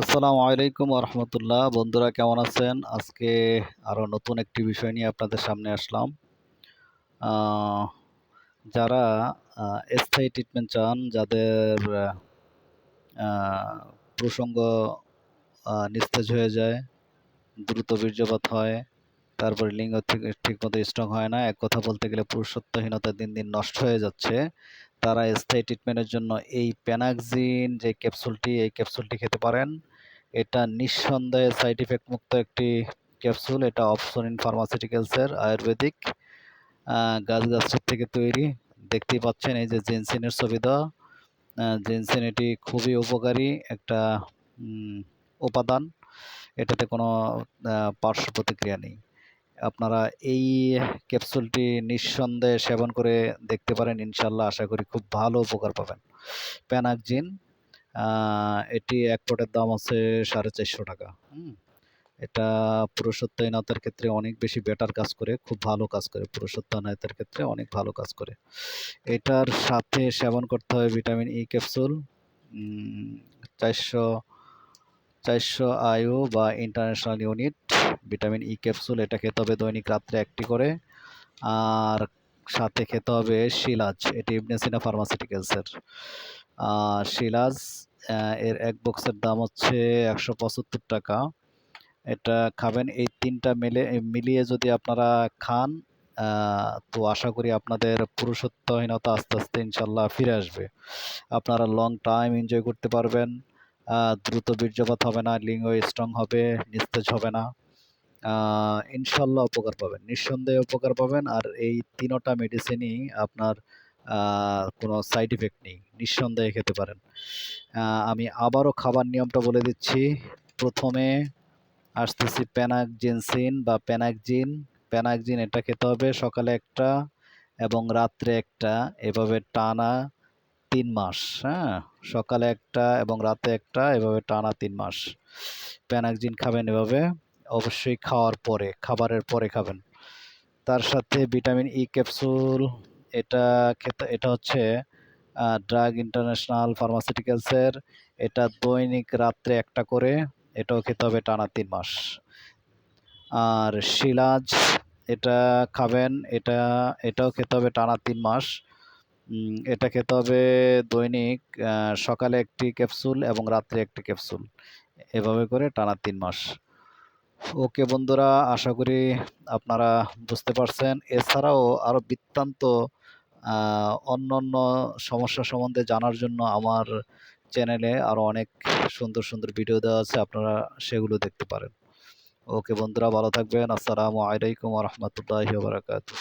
আসসালামু আলাইকুম রহমতুল্লাহ বন্ধুরা, কেমন আছেন? আজকে আরও নতুন একটি বিষয় নিয়ে আপনাদের সামনে আসলাম। যারা স্থায়ী ট্রিটমেন্ট চান, যাদের প্রসঙ্গ নিস্তেজ হয়ে যায়, দ্রুত বীর্যপাত হয়, তারপরে লিঙ্গ ঠিক, ঠিকমতো স্ট্রং হয় না, এক কথা বলতে গেলে পুরুষত্বহীনতা দিন দিন নষ্ট হয়ে যাচ্ছে তারা স্থায়ী ট্রিটমেন্টের জন্য এই প্যানাক্সিন যে ক্যাপসুলটি এই ক্যাপসুলটি খেতে পারেন। এটা নিঃসন্দেহে সাইড ইফেক্ট মুক্ত একটি ক্যাপসুল এটা অপসনিন ফার্মাসিউটিক্যালসের আয়ুর্বেদিক। গাছগাছের থেকে তৈরি। দেখতেই পাচ্ছেন এই যে জেনসিনের সুবিধা। জেনসিন এটি খুবই উপকারী একটা উপাদান। এটাতে কোনো পার্শ্ব প্রতিক্রিয়া নেই। আপনারা এই ক্যাপসুলটি নিঃসন্দেহে সেবন করে দেখতে পারেন, ইনশাল্লাহ আশা করি খুব ভালো উপকার পাবেন। প্যানাকজিন এটি এক পটের দাম আছে সাড়ে চারশো টাকা, হুম? এটা পুরুষত্বহীনতার ক্ষেত্রে অনেক বেশি বেটার কাজ করে, খুব ভালো কাজ করে। পুরুষত্বহীনতার ক্ষেত্রে অনেক ভালো কাজ করে। এটার সাথে সেবন করতে হবে ভিটামিন ই ক্যাপসুল চারশো চারশো আয়ু বা international unit vitamin E capsule এটা খেতে হবে দৈনিক রাত্রে একটি করে। আর সাথে খেতে হবে শিলাজ, এটি ইবনেসিনা ফার্মাসিউটিক্যালসের শিলাজ এর এক বক্সের দাম হচ্ছে একশো পঁচাত্তর টাকা। এটা খাবেন এই তিনটা মিলে, মিলিয়ে যদি আপনারা খান তো আশা করি আপনাদের পুরুষত্বহীনতা আস্তে আস্তে ইনশাল্লাহ ফিরে আসবে। আপনারা লং টাইম এনজয় করতে পারবেন। দ্রুত বীর্যপাত হবে না, লিঙ্গ স্ট্রং হবে, নিস্তেজ হবে না। ইনশাল্লাহ উপকার পাবেন, নিঃসন্দেহে উপকার পাবেন। আর এই তিনোটা মেডিসিনই আপনার কোনো সাইড ইফেক্ট নেই, নিঃসন্দেহে খেতে পারেন। আমি আবারও খাবার নিয়মটা বলে দিচ্ছি। প্রথমে আসতেছি প্যানাকজেনসিন বা প্যানাকজিন প্যানাকজিন এটা খেতে হবে সকালে একটা এবং রাত্রে একটা। এভাবে টানা তিন মাস হ্যাঁ? সকালে একটা এবং রাতে একটা, এভাবে টানা তিন মাস। প্যানাকজিন খাবেন এভাবে, অবশ্যই খাওয়ার পরে, খাবারের পরে খাবেন। তার সাথে ভিটামিন ই ক্যাপসুল, এটা খেতে, এটা হচ্ছে ড্রাগ ইন্টারন্যাশনাল ফার্মাসিউটিক্যালসের, এটা দৈনিক রাত্রে একটা করে, এটাও খেতে হবে টানা তিন মাস। আর শিলাজ, এটা খাবেন, এটা, এটাও খেতে হবে টানা তিন মাস। এটা খেতে হবে দৈনিক সকালে একটি ক্যাপসুল এবং রাত্রে একটি ক্যাপসুল। এভাবে করে টানা তিন মাস। ওকে বন্ধুরা, আশা করি আপনারা বুঝতে পারছেন। এছাড়াও আরও বৃত্তান্ত অন্য অন্য সমস্যা সম্বন্ধে জানার জন্য আমার চ্যানেলে আরও অনেক সুন্দর সুন্দর ভিডিও দেওয়া আছে, আপনারা সেগুলো দেখতে পারেন। ওকে বন্ধুরা, ভালো থাকবেন। আসসালামু আলাইকুম রহমতুল্লাহ বারাকাতু